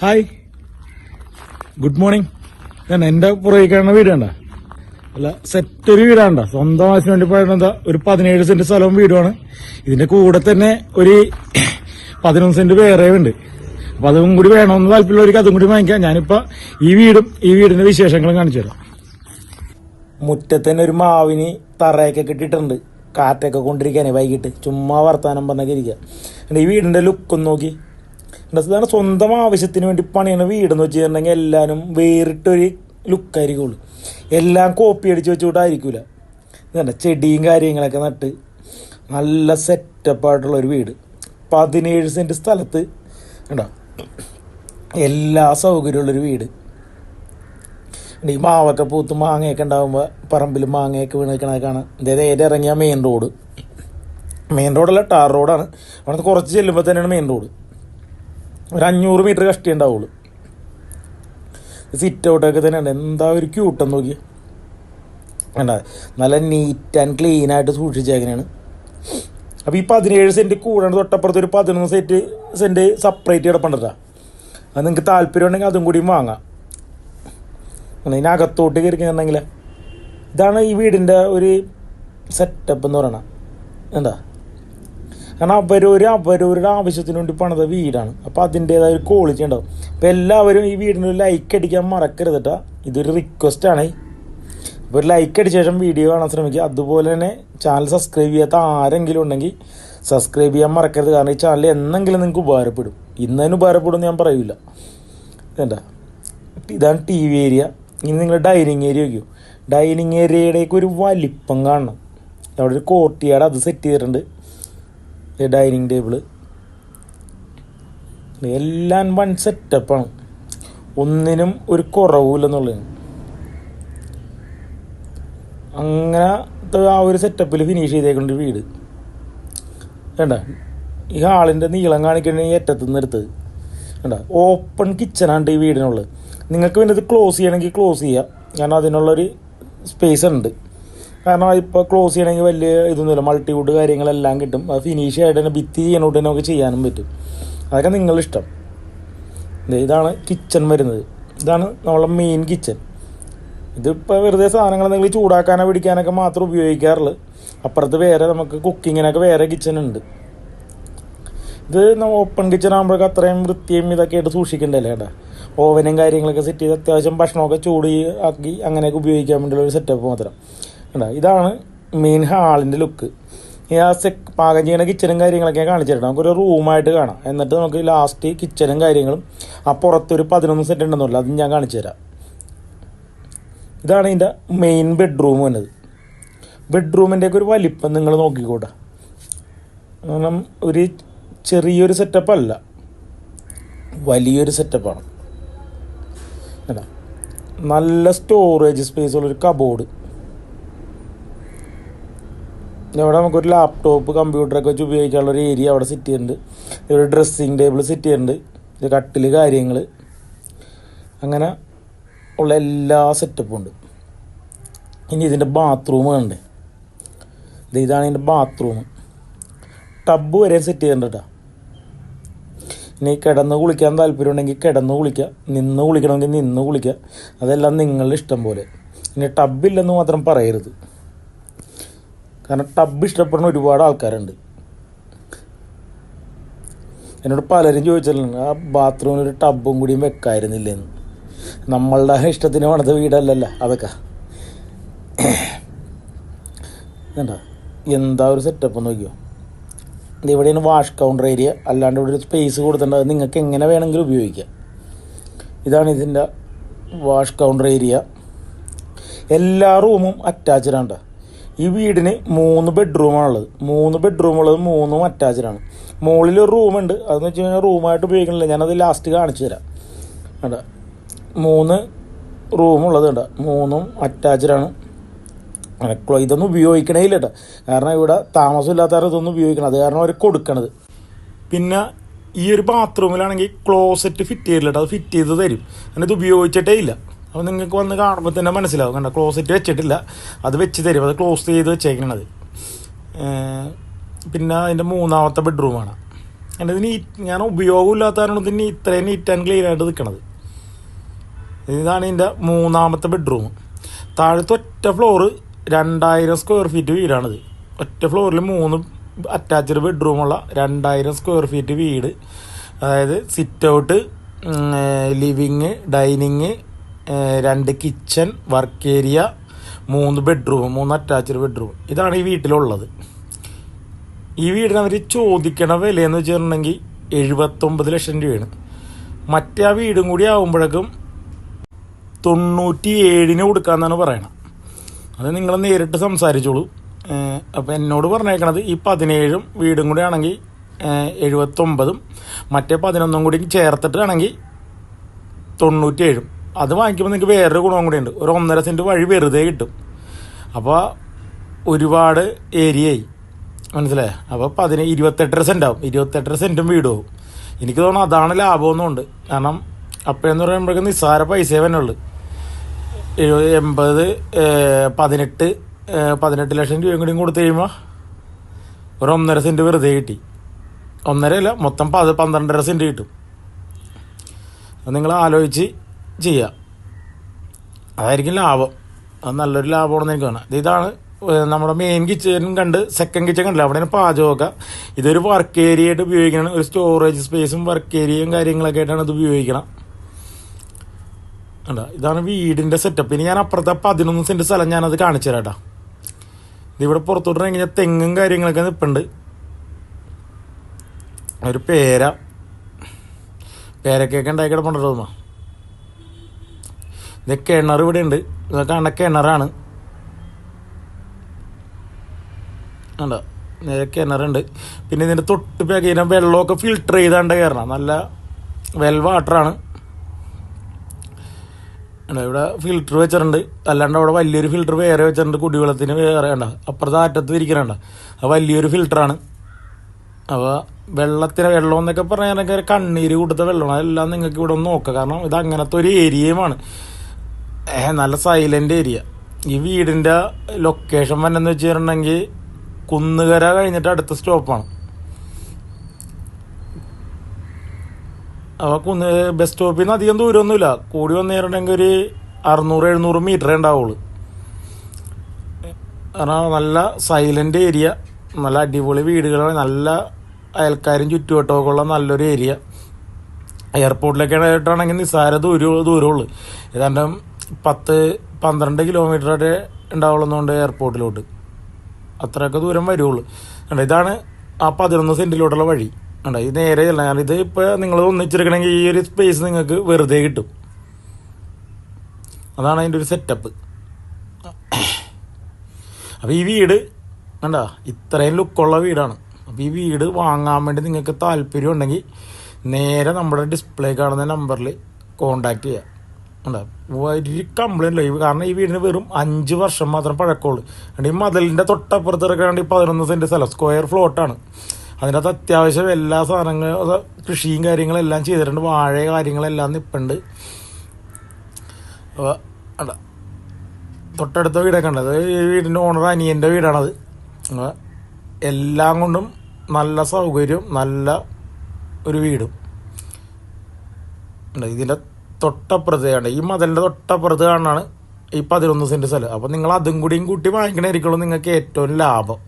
Hi. Good morning. ഞാൻ എന്റെ പുറകെ കാണുന്ന വീട് അല്ല സെറ്റ് ഒരു വീടാണ്ട സ്വന്തം ആവശ്യം വേണ്ടി പറയുന്നത് ഒരു പതിനേഴ് സെന്റ് സ്ഥലവും വീടുമാണ്. ഇതിന്റെ കൂടെ തന്നെ ഒരു പതിനൊന്ന് സെന്റ് വേറെ ഉണ്ട്. അപ്പൊ അതും കൂടി വേണമെന്ന് താല്പര്യമുള്ളവർക്ക് അതും കൂടി വാങ്ങിക്കാം. ഞാനിപ്പോ ഈ വീടും ഈ വീടിന്റെ വിശേഷങ്ങളും കാണിച്ചു തരാം. മുറ്റത്ത് തന്നെ ഒരു മാവിന് തറയൊക്കെ കിട്ടിയിട്ടുണ്ട്. കാറ്റൊക്കെ കൊണ്ടിരിക്കാനേ വൈകിട്ട്. ചുമ്മാ വർത്താനം പറഞ്ഞൊക്കെ ഇരിക്കുക ഈ വീടിന്റെ ലുക്കും നോക്കി. ഇതാണ് സ്വന്തം ആവശ്യത്തിന് വേണ്ടി പണിയണ വീടെന്ന് വെച്ച് കഴിഞ്ഞിട്ടുണ്ടെങ്കിൽ എല്ലാവരും വേറിട്ടൊരു ലുക്കായിരിക്കുള്ളൂ എല്ലാം കോപ്പി അടിച്ച് വെച്ചുകൊണ്ടായിരിക്കൂല ഇതല്ല ചെടിയും കാര്യങ്ങളൊക്കെ നട്ട് നല്ല സെറ്റപ്പായിട്ടുള്ള ഒരു വീട്. പതിനേഴ് സെന്റ് സ്ഥലത്ത് കണ്ടോ എല്ലാ സൗകര്യമുള്ളൊരു വീട്. ഈ മാവൊക്കെ പൂത്ത് മാങ്ങയൊക്കെ ഉണ്ടാകുമ്പോൾ പറമ്പിൽ മാങ്ങയൊക്കെ വീണ് നിൽക്കണ കാണാം. ഇതേ നേരെ ഇറങ്ങിയ മെയിൻ റോഡ് മെയിൻ റോഡല്ല ടാർ റോഡാണ് അവിടുന്ന് കുറച്ച് ചെല്ലുമ്പോൾ തന്നെയാണ് മെയിൻ റോഡ് ഒരു അഞ്ഞൂറ് മീറ്റർ കഷ്ടി ഉണ്ടാവുള്ളൂ. സിറ്റ് ഔട്ടൊക്കെ തന്നെയാണ്. എന്താ ഒരു ക്യൂട്ടം നോക്കി വേണ്ട നല്ല നീറ്റ് ആൻഡ് ക്ലീൻ ആയിട്ട് സൂക്ഷിച്ചേക്കണേണ്. അപ്പോൾ ഈ പതിനേഴ് സെന്റ് കൂടാണ്ട് തൊട്ടപ്പുറത്ത് ഒരു പതിനൊന്ന് സെറ്റ് സെന്റ് സെപ്പറേറ്റ് കിടപ്പുണ്ടാ അത് നിങ്ങൾക്ക് താല്പര്യം ഉണ്ടെങ്കിൽ അതും കൂടിയും വാങ്ങാം. ഇതിനകത്തോട്ട് കയറിക്കുന്നുണ്ടെങ്കിൽ ഇതാണ് ഈ വീടിന്റെ ഒരു സെറ്റപ്പ് എന്ന് പറയണത് എന്താ? കാരണം അവരൊരു അവരവരുടെ ആവശ്യത്തിന് വേണ്ടി പണിത വീടാണ്. അപ്പോൾ അതിന്റേതായ ഒരു ക്വാളിറ്റി ഉണ്ടാവും. അപ്പോൾ എല്ലാവരും ഈ വീടിന് ഒരു ലൈക്ക് അടിക്കാൻ മറക്കരുത് കേട്ടോ ഇതൊരു റിക്വസ്റ്റ് ആണ്. അപ്പോൾ ഒരു ലൈക്ക് അടിച്ച ശേഷം വീഡിയോ കാണാൻ ശ്രമിക്കുക. അതുപോലെ തന്നെ ചാനൽ സബ്സ്ക്രൈബ് ചെയ്യാത്ത ആരെങ്കിലും ഉണ്ടെങ്കിൽ സബ്സ്ക്രൈബ് ചെയ്യാൻ മറക്കരുത്. കാരണം ഈ ചാനൽ എന്നെങ്കിലും നിങ്ങൾക്ക് ഉപകാരപ്പെടും. ഇന്നതിന് ഉപകാരപ്പെടും എന്ന് ഞാൻ പറയൂല. എന്താ ഇതാണ് ടി വി ഏരിയ ഇനി നിങ്ങൾ ഡൈനിങ് ഏരിയ വയ്ക്കും. ഡൈനിങ് ഏരിയയുടെയൊക്കെ ഒരു വലിപ്പം കാണണം. അവിടെ ഒരു കോർട്ടിയാട് അത് സെറ്റ് ചെയ്തിട്ടുണ്ട്. ഡൈനിങ് ടേബിൾ എല്ലാം വൺ സെറ്റപ്പാണ് ഒന്നിനും ഒരു കുറവില്ലെന്നുള്ളതാണ് അങ്ങനത്തെ ആ ഒരു സെറ്റപ്പിൽ ഫിനിഷ് ചെയ്തേക്കുന്നുണ്ട് വീട്. വേണ്ട ഈ ഹാളിന്റെ നീളം കാണിക്കണ ഈ അറ്റത്ത് നിന്ന് എടുത്തത് വേണ്ട ഓപ്പൺ കിച്ചണാണ് ഈ വീടിനുള്ളത്. നിങ്ങൾക്ക് പിന്നെ ഇത് ക്ലോസ് ചെയ്യണമെങ്കിൽ ക്ലോസ് ചെയ്യാം. കാരണം അതിനുള്ളൊരു സ്പേസ് ഉണ്ട്. കാരണം ഇപ്പോൾ ക്ലോസ് ചെയ്യണമെങ്കിൽ വലിയ ഇതൊന്നുമില്ല. മൾട്ടിവുഡ് കാര്യങ്ങളെല്ലാം കിട്ടും. അത് ഫിനിഷ് ആയിട്ട് തന്നെ ഭിത്തി ചെയ്യണോട്ട് തന്നെ നമുക്ക് ചെയ്യാനും പറ്റും. അതൊക്കെ നിങ്ങളിഷ്ടം. ഇതാണ് കിച്ചൺ വരുന്നത്. ഇതാണ് നമ്മളെ മെയിൻ കിച്ചൺ ഇതിപ്പോൾ വെറുതെ സാധനങ്ങൾ നിങ്ങൾ ചൂടാക്കാനോ പിടിക്കാനൊക്കെ മാത്രം ഉപയോഗിക്കാറുള്ളൂ. അപ്പുറത്ത് വേറെ നമുക്ക് കുക്കിങ്ങിനൊക്കെ വേറെ കിച്ചൺ ഉണ്ട്. ഇത് നമ്മൾ ഓപ്പൺ കിച്ചൺ ആകുമ്പോഴൊക്കെ അത്രയും വൃത്തിയും ഇതൊക്കെ ആയിട്ട് സൂക്ഷിക്കണ്ടല്ലേ ഏട്ടാ? ഓവനും കാര്യങ്ങളൊക്കെ സെറ്റ് ചെയ്ത് അത്യാവശ്യം ഭക്ഷണമൊക്കെ ചൂട് ആക്കി അങ്ങനെയൊക്കെ ഉപയോഗിക്കാൻ വേണ്ടിയുള്ള ഒരു സെറ്റപ്പ് മാത്രം. കണ്ടാ? ഇതാണ് മെയിൻ ഹാളിന്റെ ലുക്ക് ഈ ആ സെക് പാകം ചെയ്യുന്ന കിച്ചനും കാര്യങ്ങളൊക്കെ കാണിച്ചിട്ടുണ്ട് നമുക്കൊരു റൂമായിട്ട് കാണാം. എന്നിട്ട് നമുക്ക് ലാസ്റ്റ് കിച്ചനും കാര്യങ്ങളും ആ പുറത്തൊരു പതിനൊന്ന് സെറ്റ് ഉണ്ടെന്നുള്ളു. അതും ഞാൻ കാണിച്ചു തരാം ഇതാണ് ഇതിന്റെ മെയിൻ ബെഡ്റൂം വന്നത്. ബെഡ്റൂമിന്റെയൊക്കെ ഒരു വലിപ്പം നിങ്ങൾ നോക്കിക്കോട്ടെ. കാരണം ഒരു ചെറിയൊരു സെറ്റപ്പ് അല്ല. വലിയൊരു സെറ്റപ്പാണ് നല്ല സ്റ്റോറേജ് സ്പേസ് ഉള്ളൊരു കബോർഡ് ഇവിടെ നമുക്കൊരു ലാപ്ടോപ്പ് കമ്പ്യൂട്ടറൊക്കെ വെച്ച് ഉപയോഗിക്കാനുള്ള ഒരു ഏരിയ അവിടെ സെറ്റ് ചെയ്യുന്നുണ്ട് ഒരു ഡ്രസ്സിങ് ടേബിൾ സെറ്റ് ചെയ്യുന്നുണ്ട് കട്ടിൽ കാര്യങ്ങൾ അങ്ങനെ ഉള്ള എല്ലാ സെറ്റപ്പും ഉണ്ട്. ഇനി ഇതിന്റെ ബാത്റൂം ഉണ്ട് ഇത് ഇതാണ് ഇതിന്റെ ബാത്റൂം ടബ് വരെ സെറ്റ് ചെയ്യുന്നുണ്ട് കേട്ടോ ഇനി കിടന്ന് കുളിക്കാൻ താല്പര്യം ഉണ്ടെങ്കിൽ കിടന്ന് കുളിക്കുക. നിന്ന് കുളിക്കണമെങ്കിൽ നിന്ന് കുളിക്കുക. അതെല്ലാം നിങ്ങളുടെ ഇഷ്ടം പോലെ. ഇനി ടബില്ലെന്ന് മാത്രം പറയരുത്. കാരണം ടബ് ഇഷ്ടപ്പെടുന്ന ഒരുപാട് ആൾക്കാരുണ്ട്. എന്നോട് പലരും ചോദിച്ചിട്ടുണ്ട് ആ ബാത്റൂമിൽ ഒരു ടബും കൂടിയും വെക്കായിരുന്നില്ലെന്ന്? നമ്മളുടെ ഇഷ്ടത്തിന് പണിത വീടല്ലല്ലോ അതൊക്കെ. എന്താ എന്താ ഒരു സെറ്റപ്പ് നോക്കിയോ ഇവിടെയാണ് വാഷ് കൗണ്ടർ ഏരിയ അല്ലാണ്ട് ഇവിടെ ഒരു സ്പേസ് കൊടുത്തിട്ടുണ്ട്. അത് നിങ്ങൾക്ക് എങ്ങനെ വേണമെങ്കിലും ഉപയോഗിക്കാം. ഇതാണ് ഇതിന്റെ വാഷ് കൗണ്ടർ ഏരിയ എല്ലാ റൂമും അറ്റാച്ച്ഡ് ആണ് ട്ടോ. ഈ വീടിന് മൂന്ന് ബെഡ്റൂമാണുള്ളത് മൂന്ന് ബെഡ്റൂമുള്ളത് മൂന്നും അറ്റാച്ച്ഡാണ് മുകളിൽ ഒരു റൂമുണ്ട് അതെന്ന് വെച്ച് കഴിഞ്ഞാൽ റൂമായിട്ട് ഉപയോഗിക്കണില്ല. ഞാനത് ലാസ്റ്റ് കാണിച്ചു തരാം. കണ്ട? മൂന്ന് റൂമുള്ളത് കണ്ട? മൂന്നും അറ്റാച്ച്ഡാണ് അനക്കുള്ള അനക്കളോ ഇതൊന്നും ഉപയോഗിക്കണേ ഇല്ല കേട്ടോ കാരണം ഇവിടെ താമസമില്ലാത്തവരെ ഇതൊന്നും ഉപയോഗിക്കണം അത് കാരണം അവർ കൊടുക്കണത്. പിന്നെ ഈ ഒരു ബാത്റൂമിലാണെങ്കിൽ ക്ലോസറ്റ് ഫിറ്റ് ചെയ്തില്ല കേട്ടോ അത് ഫിറ്റ് ചെയ്ത് തരും. അതിനത് ഉപയോഗിച്ചിട്ടേ ഇല്ല. അപ്പോൾ നിങ്ങൾക്ക് വന്ന് കാണുമ്പോൾ തന്നെ മനസ്സിലാവും. കണ്ട? ക്ലോസറ്റ് വെച്ചിട്ടില്ല. അത് വെച്ച് തരും. അത് ക്ലോസ് ചെയ്ത് വെച്ചേക്കണത്. പിന്നെ അതിന്റെ മൂന്നാമത്തെ ബെഡ്റൂമാണ് എന്റെ ഇതിന് ഞാൻ ഉപയോഗമില്ലാത്തതാണ് ഇതിന് ഇത്രയും നീറ്റ് ആൻഡ് ക്ലീൻ ആയിട്ട് നിൽക്കണത് ഇതാണ് ഇതിന്റെ മൂന്നാമത്തെ ബെഡ്റൂം താഴത്തെ ഒറ്റ ഫ്ലോറ് രണ്ടായിരം സ്ക്വയർ ഫീറ്റ് വീടാണിത്. ഒറ്റ ഫ്ലോറിൽ മൂന്ന് അറ്റാച്ച്ഡ് ബെഡ്റൂമുള്ള രണ്ടായിരം സ്ക്വയർ ഫീറ്റ് വീട്. അതായത് സിറ്റ് ഔട്ട് ലിവിങ് ഡൈനിങ് രണ്ട് കിച്ചൺ വർക്ക് ഏരിയ മൂന്ന് ബെഡ്റൂം മൂന്ന് അറ്റാച്ച്ഡ് ബെഡ്റൂം ഇതാണ് ഈ വീട്ടിലുള്ളത്. ഈ വീടിന് അവർ ചോദിക്കണ വിലയെന്ന് വെച്ചിട്ടുണ്ടെങ്കിൽ എഴുപത്തൊമ്പത് ലക്ഷം രൂപയാണ്. മറ്റേ ആ വീടും കൂടി ആകുമ്പോഴേക്കും തൊണ്ണൂറ്റി ഏഴിന് കൊടുക്കാന്നാണ് പറയണം അത് നിങ്ങൾ നേരിട്ട് സംസാരിച്ചോളൂ. അപ്പോൾ എന്നോട് പറഞ്ഞേക്കണത് ഈ പതിനേഴും വീടും കൂടി ആണെങ്കിൽ എഴുപത്തൊമ്പതും മറ്റേ പതിനൊന്നും കൂടി ചേർത്തിട്ടാണെങ്കിൽ തൊണ്ണൂറ്റിയേഴും. അത് വാങ്ങിക്കുമ്പോൾ നിങ്ങൾക്ക് വേറൊരു ഗുണവും കൂടി ഉണ്ട് ഒരു ഒന്നര സെന്റ് വഴി വെറുതെ കിട്ടും. അപ്പോൾ ഒരുപാട് ഏരിയയായി മനസ്സിലായേ? അപ്പോൾ പതിന ഇരുപത്തെട്ടര സെന്റ് ആവും ഇരുപത്തെട്ടര സെന്റും വീട് പോകും എനിക്ക് തോന്നുന്നു അതാണ് ലാഭമൊന്നുമുണ്ട്. കാരണം അപ്പോഴെന്ന് പറയുമ്പോഴേക്കും നിസ്സാര പൈസയെ തന്നെ ഉള്ളു എൺപത് പതിനെട്ട് പതിനെട്ട് ലക്ഷം രൂപയും കൂടിയും കൊടുത്തു കഴിയുമ്പോൾ ഒരു ഒന്നര സെന്റ് വെറുതെ കിട്ടി. ഒന്നര അല്ല മൊത്തം പത് പന്ത്രണ്ടര സെന്റ് കിട്ടും. നിങ്ങൾ ആലോചിച്ച് ചെയ്യുക അതായിരിക്കും ലാഭം. അത് നല്ലൊരു ലാഭമാണെന്ന് എനിക്ക് തോന്നുന്നത് ഇത് ഇതാണ് നമ്മുടെ മെയിൻ കിച്ചൺ കണ്ട് സെക്കൻഡ് കിച്ചൺ കണ്ടില്ല അവിടെയാണ് പാചകമൊക്കെ. ഇതൊരു വർക്ക് ഏരിയ ആയിട്ട് ഉപയോഗിക്കണം. ഒരു സ്റ്റോറേജ് സ്പേസും വർക്ക് ഏരിയയും കാര്യങ്ങളൊക്കെ ആയിട്ടാണ് ഇത് ഉപയോഗിക്കണം. കണ്ടോ? ഇതാണ് വീടിന്റെ സെറ്റപ്പ് ഇനി ഞാൻ അപ്പുറത്തെ പതിനൊന്ന് സെന്റ് സ്ഥലം ഞാനത് കാണിച്ചു തരാം കേട്ടോ ഇതിവിടെ പുറത്തോട്ട് കഴിഞ്ഞാൽ തെങ്ങും കാര്യങ്ങളൊക്കെ നിൽപ്പുണ്ട് ഒരു പേര. പേരക്കൊക്കെ ഉണ്ടാക്കി കിടപ്പുണ്ടോ തോന്നാ ഇത് കിണർ ഇവിടെ ഉണ്ട് ഇതൊക്കെ കിണറാണ്. ഉണ്ടോ നേരെ കിണറുണ്ട്. പിന്നെ ഇതിന്റെ തൊട്ട് പേക്കിന വെള്ളമൊക്കെ ഫിൽട്ടർ ചെയ്താണ്ട് കയറണം നല്ല വെൽ വാട്ടറാണ്. ഇവിടെ ഫിൽറ്റർ വെച്ചിട്ടുണ്ട്. അല്ലാണ്ട് അവിടെ വലിയൊരു ഫിൽറ്റർ വേറെ വെച്ചിട്ടുണ്ട് കുടിവെള്ളത്തിന് വേറെ. ഉണ്ട് അപ്പുറത്തെ അറ്റത്ത് ഇരിക്കണുണ്ട്. അത് വലിയൊരു ഫിൽറ്ററാണ് അപ്പോൾ വെള്ളത്തിന് വെള്ളം എന്നൊക്കെ പറഞ്ഞാൽ കണ്ണീര് കൂട്ടത്ത വെള്ളമാണ്. അതെല്ലാം നിങ്ങൾക്ക് ഇവിടെ ഒന്ന് നോക്കുക കാരണം ഇത് അങ്ങനത്തെ ഒരു ഏരിയയുമാണ് നല്ല സൈലന്റ് ഏരിയ ഈ വീടിന്റെ ലൊക്കേഷൻ വന്നെന്ന് വെച്ചിട്ടുണ്ടെങ്കിൽ കുന്നുകര കഴിഞ്ഞിട്ട് അടുത്ത സ്റ്റോപ്പാണ് അപ്പോൾ കുന്ന് ബസ് സ്റ്റോപ്പിൽ നിന്ന് അധികം ദൂരമൊന്നുമില്ല. കൂടി വന്നിട്ടുണ്ടെങ്കിൽ ഒരു അറുന്നൂറ് എഴുന്നൂറ് മീറ്ററേ ഉണ്ടാവുള്ളൂ. കാരണം നല്ല സൈലന്റ് ഏരിയ നല്ല അടിപൊളി വീടുകളാണ്. നല്ല അയൽക്കാരും ചുറ്റുവട്ടമൊക്കെ ഉള്ള നല്ലൊരു ഏരിയ എയർപോർട്ടിലൊക്കെ ആയിട്ടാണെങ്കിൽ നിസ്സാര ദൂരം ദൂരമുള്ളൂ. ഏതാണ്ട് പത്ത് പന്ത്രണ്ട് കിലോമീറ്റർ വരെ ഉണ്ടാവുള്ളതുകൊണ്ട് എയർപോർട്ടിലോട്ട് അത്രയൊക്കെ ദൂരം വരുള്ളൂ. കണ്ട ഇതാണ് ആ പതിനൊന്ന് സെന്റിലോട്ടുള്ള വഴി. കണ്ടോ ഇത് നേരെ അല്ല കാരണം ഇത് ഇപ്പോൾ നിങ്ങൾ ഒന്നിച്ചെടുക്കണമെങ്കിൽ ഈ ഒരു സ്പേസ് നിങ്ങൾക്ക് വെറുതെ കിട്ടും. അതാണ് അതിന്റെ ഒരു സെറ്റപ്പ് അപ്പോൾ ഈ വീട് കണ്ട ഇത്രയും ലുക്കുള്ള വീടാണ്. അപ്പോൾ ഈ വീട് വാങ്ങാൻ വേണ്ടി നിങ്ങൾക്ക് താല്പര്യം ഉണ്ടെങ്കിൽ നേരെ നമ്മുടെ ഡിസ്പ്ലേ കാണുന്ന നമ്പറിൽ കോണ്ടാക്ട് ചെയ്യുക ഉണ്ടോ ഒരു കംപ്ലൈന്റ് ലൈവ് കാരണം ഈ വീടിന് വെറും അഞ്ച് വർഷം മാത്രം പഴക്കമുള്ളൂ. ഈ മതിലിന്റെ തൊട്ടപ്പുറത്ത് ഇറക്കാണ്ട് ഈ പതിനൊന്ന് സെന്റ് സ്ഥലം സ്ക്വയർ ഫ്ലോട്ടാണ് അതിനകത്ത് അത്യാവശ്യം എല്ലാ സാധനങ്ങളും കൃഷിയും കൃഷിയും കാര്യങ്ങളെല്ലാം ചെയ്തിട്ടുണ്ട്. വാഴ കാര്യങ്ങളെല്ലാം നിൽപ്പുണ്ട് അപ്പോൾ തൊട്ടടുത്ത വീടൊക്കെ ഉണ്ട്. അത് ഈ വീടിന്റെ ഓണർ അനിയന്റെ വീടാണത്. എല്ലാം കൊണ്ടും നല്ല സൗകര്യവും നല്ല ഒരു വീടും. ഇതിന്റെ തൊട്ടപ്പുറത്ത് ഈ മതിലിന്റെ തൊട്ടപ്പുറത്ത് കാണാണ് ഈ പതിനൊന്ന് സെന്റ് സ്ഥലം. അപ്പോൾ നിങ്ങൾ അതും കൂടിയും കൂട്ടി വാങ്ങിക്കണമായിരിക്കുള്ളൂ നിങ്ങൾക്ക് ഏറ്റവും ലാഭം.